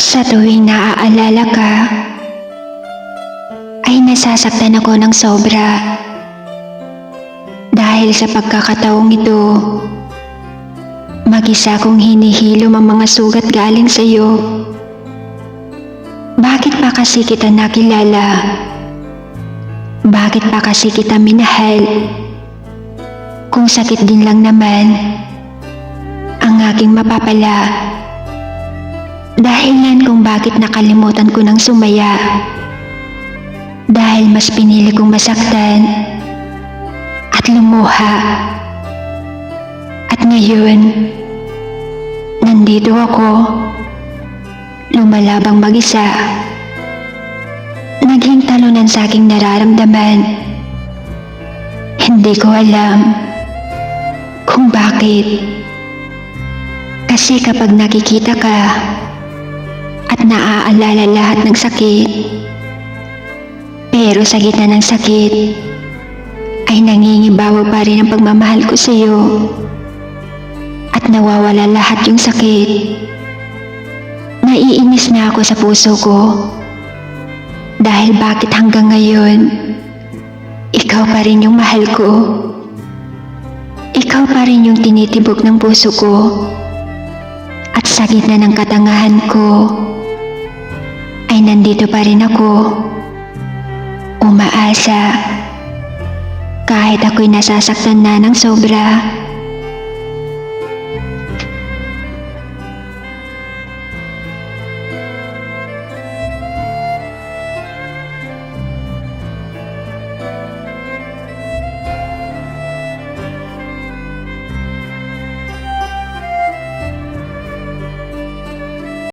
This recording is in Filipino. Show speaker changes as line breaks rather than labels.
Sa tuwing naaalala ka, ay nasasaktan ako ng sobra. Dahil sa pagkakataong ito, mag-isa kong hinihilom ang mga sugat galing sa iyo. Bakit pa kasi kita nakilala? Bakit pa kasi kita minahal? Kung sakit din lang naman, ang aking mapapala. Dahilan kung bakit nakalimutan ko ng sumaya. Dahil mas pinili kong masaktan at lumuha. At ngayon, nandito ako, lumalabang mag-isa. Naging talunan sa aking nararamdaman. Hindi ko alam kung bakit. Kasi kapag nakikita ka at naaalala lahat ng sakit, pero sa gitna ng sakit, ay nangingibawa pa rin ang pagmamahal ko sa iyo. At nawawala lahat yung sakit. Naiinis na ako sa puso ko. Dahil bakit hanggang ngayon, ikaw pa rin yung mahal ko. Ikaw pa rin yung tinitibok ng puso ko. At sa gitna ng katangahan ko, nandito pa rin ako. Umaasa. Kahit ako'y nasasaktan na ng sobra.